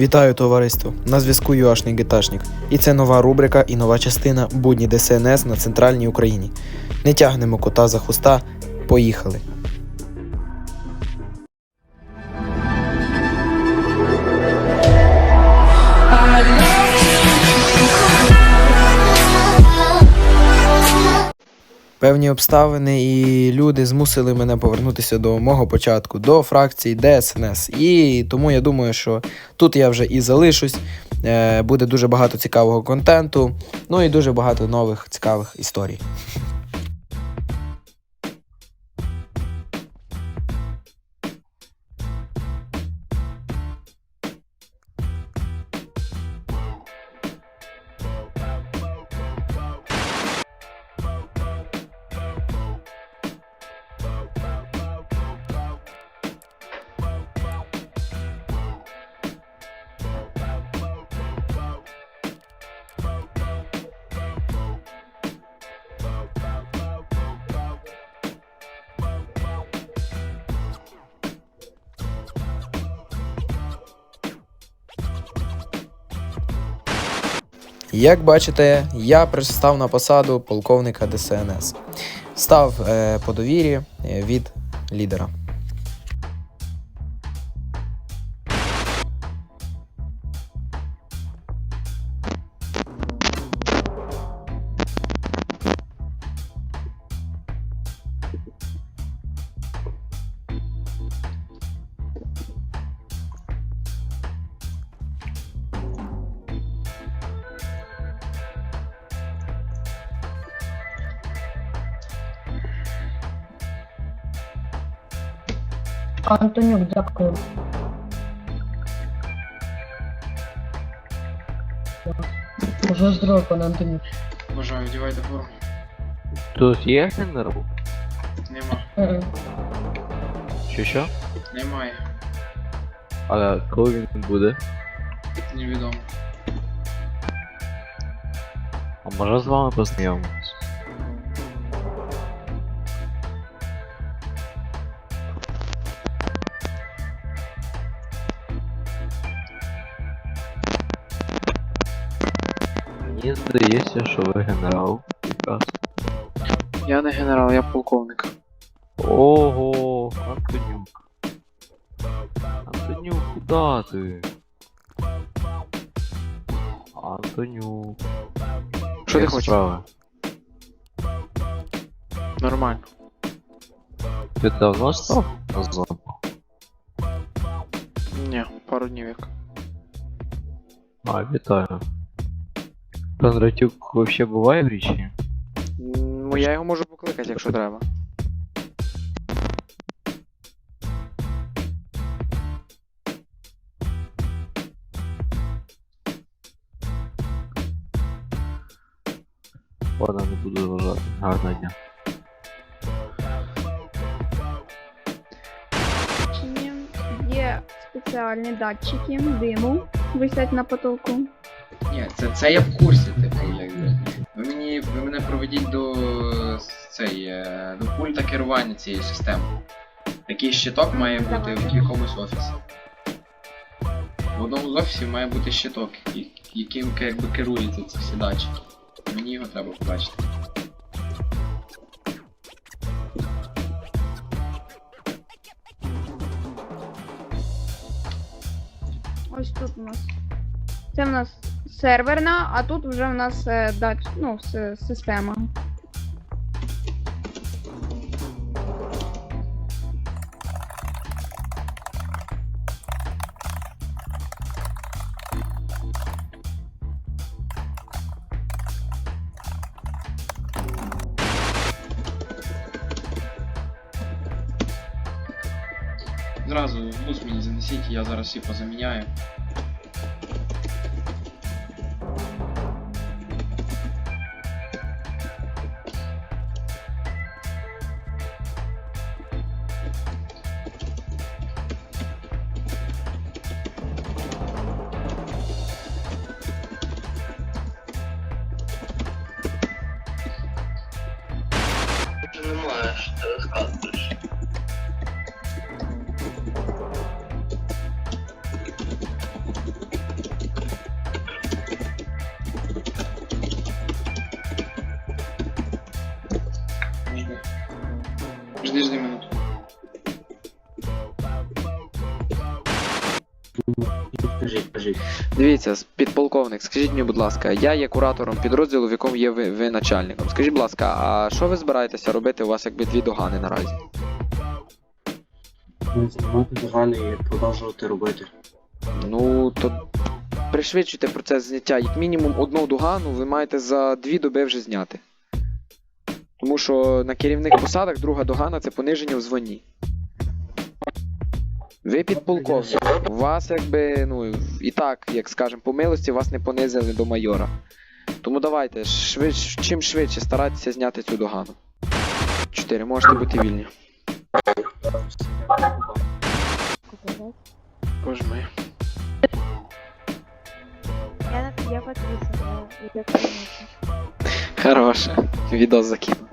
Вітаю товариство! На зв'язку Юашний Гіташник. І це нова рубрика і нова частина будні ДСНС на центральній Україні. Не тягнемо кота за хуста. Поїхали! Певні обставини і люди змусили мене повернутися до мого початку, до фракції ДСНС. І тому я думаю, що тут я вже і залишусь. Е, Буде дуже багато цікавого контенту, ну і дуже багато нових цікавих історій. Як бачите, я пристав на посаду полковника ДСНС. Став е, по довірі е, від лідера. Антонюк, дякую. Уже здорово, пане Антонюк. Бажаю, одівайте форму. Тут є генерал? Нема. Мгм. Що що? Немає. А коли він буде? Невідомо. А може з вами познайомитись? Мені здається, що ви генерал якраз. Я не генерал, я полковник. Ого, Антонюк. Антонюк, куда ти? Антонюк. Що ти як хочеш? справи? Нормально. Ти давно став на зону? Ні, пару днів як. А, вітаю. Кондратюк вообще буває в річі? Ну я його можу покликати, якщо треба. Ладно, не буду заважати. Гарного дня. Є спеціальні датчики диму, висять на потолку. Ні, це, це я в курсі, типу, якби. Ви мені. Ви мене проведіть до цей, е, до пульта керування цієї системи. Такий щиток має бути в якомусь офісі. В одному з офісів має бути щиток, яким якби керуються ці всі датчики. Мені його треба побачити. Ось тут у нас. Це в нас серверна, а тут вже в нас е, дач... ну, система. Зразу в мені занесіть, я зараз всі позаміняю. Подожди минуту. Дивіться, підполковник, скажіть мені, будь ласка, я є куратором підрозділу, в якому є ви, ви начальником. Скажіть, будь ласка, а що ви збираєтеся робити? У вас якби дві догани наразі? Знімати догани і продовжувати робити. Ну, то пришвидшуйте процес зняття. Як мінімум одну догану ви маєте за дві доби вже зняти. Тому що на керівних посадах друга догана це пониження в званні. Ви підполковник. Вас якби, ну, і так, як скажемо, по милості вас не понизили до майора. Тому давайте, швидш, чим швидше старайтеся зняти цю догану. Чотири, можете бути вільні. Боже мій. Я, я подписана. Я. Хороше. Відос закину.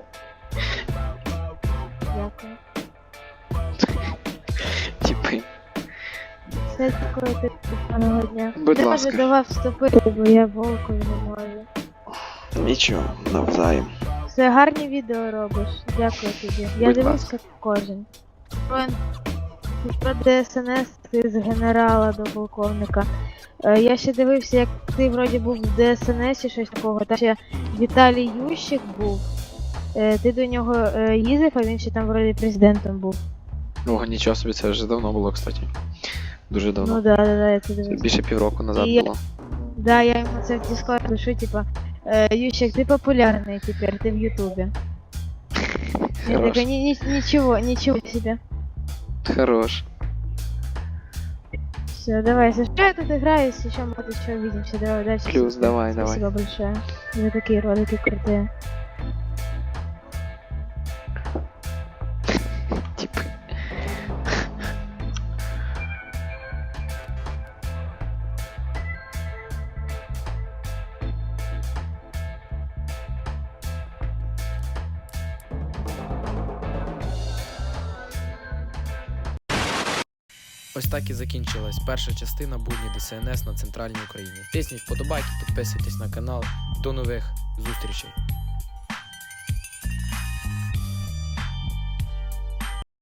Все такое ти поганого дня. Будь я ласка. до вас вступити, бо я волку не можу. Нічого, навзаєм. Все гарні відео робиш. Дякую тобі. Я Будь дивлюсь ласка. як кожен. Про, про ДСНС ти з генерала до полковника. Е, я ще дивився, як ти вроді був в ДСНС чи щось такого. Та ще Віталій Ющик був. Е, ти до нього е, їздив, а він ще там вроді президентом був. Ого, нічого собі, це вже давно було, кстати. Дуже давно. Ну да, да, да, я це Це дивився. більше півроку назад І я- було. Да, я ему це в Discord пишу, типа, э, Ющик, ты популярный теперь, ты в Ютубе. Я Хорош. такая, «Ни- ни- ничего, ничего себе. Хорош. Все, давай, если что, я тут играюсь, еще может еще увидимся, давай, дальше. Плюс, давай, давай. Спасибо большое. За такие ролики крутые. Ось так і закінчилась перша частина будні ДСНС на центральній Україні. Тисніть вподобайки, підписуйтесь на канал. До нових зустрічей.